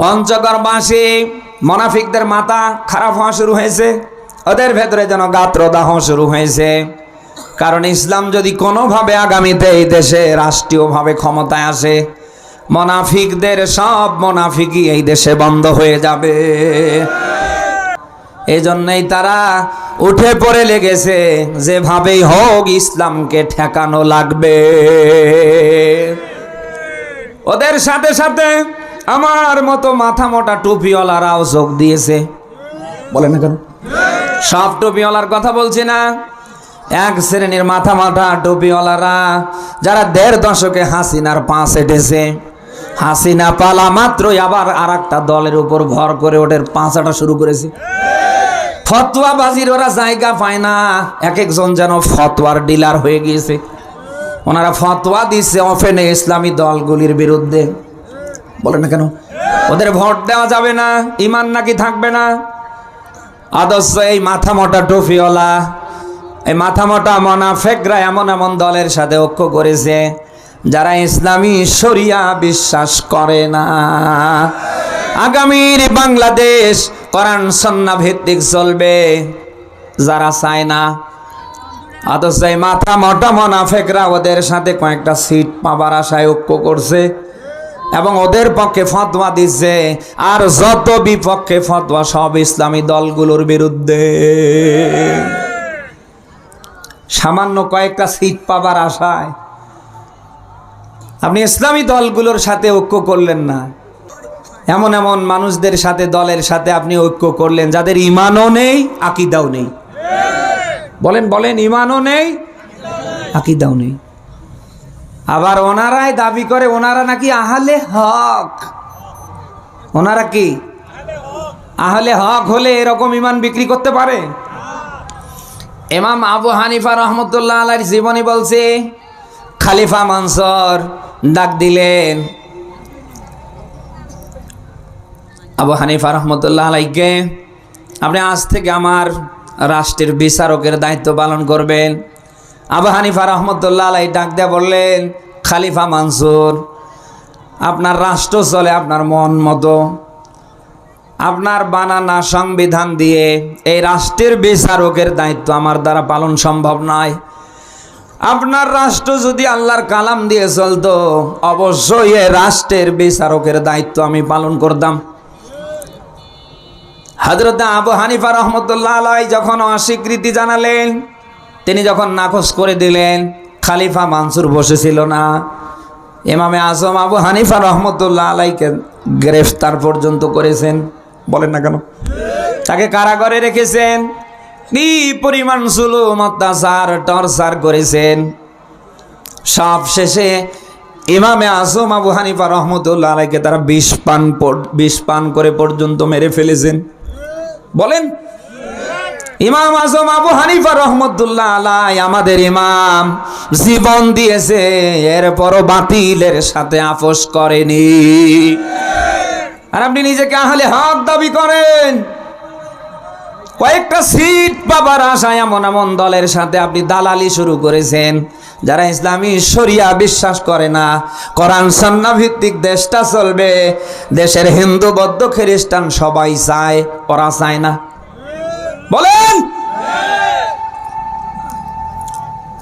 পঞ্চগড় মাসে মনাফিকদের মাথা খারাপ হওয়া শুরু হয়েছে। ওদের ভেতরে যেন গাত্রদাহ শুরু হয়েছে। কারণ ইসলাম যদি কোনোভাবে আগামীতে এই দেশে রাষ্ট্রীয়ভাবে ক্ষমতায় আসে, মনাফিকদের সব মনাফিকই এই দেশে বন্ধ হয়ে যাবে। এই জন্যই তারা উঠে পড়ে লেগেছে, যেভাবেই হোক ইসলামকে ঠেকানো লাগবে। ওদের সাথে সাথে আমার মতো মাথা মোটা টুপিওয়ালারাও যোগ দিয়েছে। বলে না কেন? সব টুপিওয়ালার কথা বলছি না। এক শ্রেণির মাথা মাথা টুপিওয়ালারা, যারা দেড় দশকে হাসিনার পাঁচ এটেছে। হাসিনা পালা মাত্রই আবার আর একটা দলের উপর ভর করে ওদের পাঁচাটা শুরু করেছে। ফতোয়া বাজির ওরা জায়গা পায় না। এক একজন যেন ফতোয়ার ডিলার হয়ে গিয়েছে। ওনারা ফতোয়া দিচ্ছে অফেনে ইসলামী দলগুলির বিরুদ্ধে। বলে না কেন? ওদের ভোট দেওয়া যাবে না, ইমান নাকি থাকবে না? আদর্শ এই মাথা মোটা টুফিওয়ালা, এই মাথা মোটা মোনাফেকরা এমন এমন দলের সাথে ঐক্য করেছে, যারা ইসলামী শরিয়া বিশ্বাস করে না। আগামীর বাংলাদেশ কোরআন সন্না ভিত্তিক চলবে, যারা চায় না। অথচ এই মাথা মোটা মোনাফেকরা ওদের সাথে কয়েকটা সিট পাবার আশায় ঐক্য করছে। এবং ওদের পক্ষে ফতোয়া দিচ্ছে। আর যত বিপক্ষে ফতোয়া, সব ইসলামী দলগুলোর বিরুদ্ধে। সামান্য কয়েকটা সিট পাবার আশায়। আপনি ইসলামী দলগুলোর সাথে ঐক্য করলেন না। এমন এমন মানুষদের সাথে, দলের সাথে আপনি ঐক্য করলেন, যাদের ইমানও নেই, আকিদাও নেই। বলেন বলেন, ইমানও নেই, আকিদাও নেই। আবার ওনারাই দাবি করে, ওনারা নাকি আহলে হক। ওনারা কি? আহলে হক হলে এরকম ইমান বিক্রি করতে পারে? এমাম আবু হানিফা রহমতুল্লাহ আলার জীবনী বলছে, খালিফা মানসর ডাক দিলেন। আবু হানিফা রহমতুল্লাহ আলাইকে, আপনি আজ থেকে আমার রাষ্ট্রের বিচারকের দায়িত্ব পালন করবেন। আবু হানিফা রহমতুল্লাহ আলাই ডাক দিয়ে বললেন, খালিফা মানসুর, আপনার রাষ্ট্র চলে আপনার মন মতো। আপনার বানানা সংবিধান দিয়ে এই রাষ্ট্রের বিচারকের দায়িত্ব আমার দ্বারা পালন সম্ভব নয়। আপনার রাষ্ট্র যদি আল্লাহর কালাম দিয়ে চলতো, অবশ্যই এ রাষ্ট্রের বিচারকের দায়িত্ব আমি পালন করতাম। হজরত আবু হানিফা রহমতুল্লাহ আলাই যখন অস্বীকৃতি জানালেন তিনি যখন নাকচ করে দিলেন, খালিফা মানসুর বসেছিল না। এমামে আজম আবু হানিফা রহমতুল্লাহ আলাইকে গ্রেফতার পর্যন্ত করেছেন। বলেন না কেন? তাকে কারাগারে রেখেছেন। কি পরিমাণ জুলুম, অত্যাচার, টর্চার করেছেন। সব শেষে ইমামে আজম আবু হানিফা রহমতুল্লাহ আলাইকে তারা বিষ পান বিষ পান করে পর্যন্ত মেরে ফেলেছেন। বলেন ইমাম আজম আবু হানিফা রহমতুল্লাহ আলাই আমাদের ইমাম জীবন দিয়েছে, এরপরও বাতিলের সাথে আপোষ করেনি। আর আপনি নিজেকে আহলে হাত দাবি করেন। কয়েকটা সিট পাবার আশায় এমন এমন দলের সাথে আপনি দালালি শুরু করেছেন, যারা ইসলামী শরিয়া বিশ্বাস করে না। কোরআন সন্না ভিত্তিক দেশটা চলবে, দেশের হিন্দু, বৌদ্ধ, খ্রিস্টান সবাই চায়, ওরা চায় না। বলেন!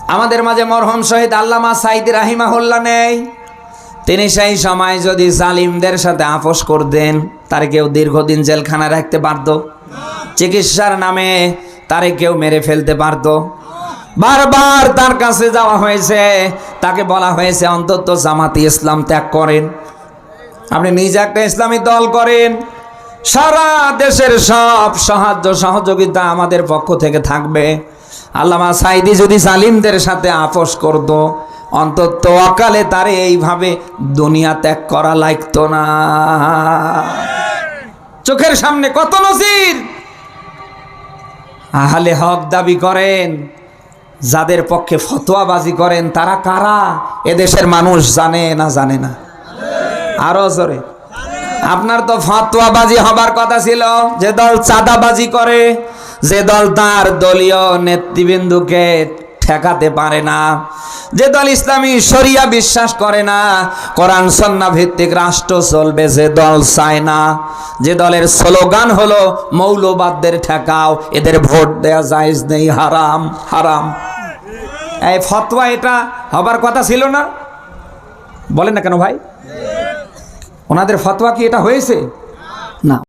আমাদের মাঝে মরহম শহীদ আল্লামা সাইদ রাহিমাহুল্লাহ নেই। তিনি সেই সময় যদি জালিমদের সাথে আপোষ করতেন, তার কেউ দীর্ঘদিন জেলখানা রাখতে পারত। চিকিৎসার নামে তারে কেউ মেরে ফেলতে পারত। বারবার তার কাছে যাওয়া হয়েছে, তাকে বলা হয়েছে, অন্তত জামাতি ইসলাম ত্যাগ করেন। আপনি নিজে একটা ইসলামী দল করেন সারা দেশের সব সাহায্য সহযোগিতা আমাদের পক্ষ থেকে থাকবে। আল্লামা সাইদি যদি সালিমদের সাথে আপোষ করত, অন্তত অকালে তারে এইভাবে দুনিয়া ত্যাগ করা লাগতো না। চোখের সামনে কত নজির? আহলে হক দাবি করেন, যাদের পক্ষে ফতোয়াবাজি করেন তারা কারা? এদেশের মানুষ জানে না জানে না। আরও জোরে। আপনার তো ফতোয়াবাজি হবার কথা ছিল। যে দল চাঁদাবাজি করে, যে দল তার দলীয় নেতৃবৃন্দুকে ঠেকাতে পারে না, যে দল ইসলামী শরিয়া বিশ্বাস করে না, কোরআন সন্না ভিত্তিক রাষ্ট্র চলবে, যে দল চায় না, যে দলের স্লোগান হলো মৌলবাদদের ঠেকাও, এদের ভোট দেয়া জায়েজ নেই, হারাম হারাম। এই ফতোয়া এটা হবার কথা ছিল না? বলেন না কেন ভাই? ওনাদের ফতোয়া কি এটা হয়েছে?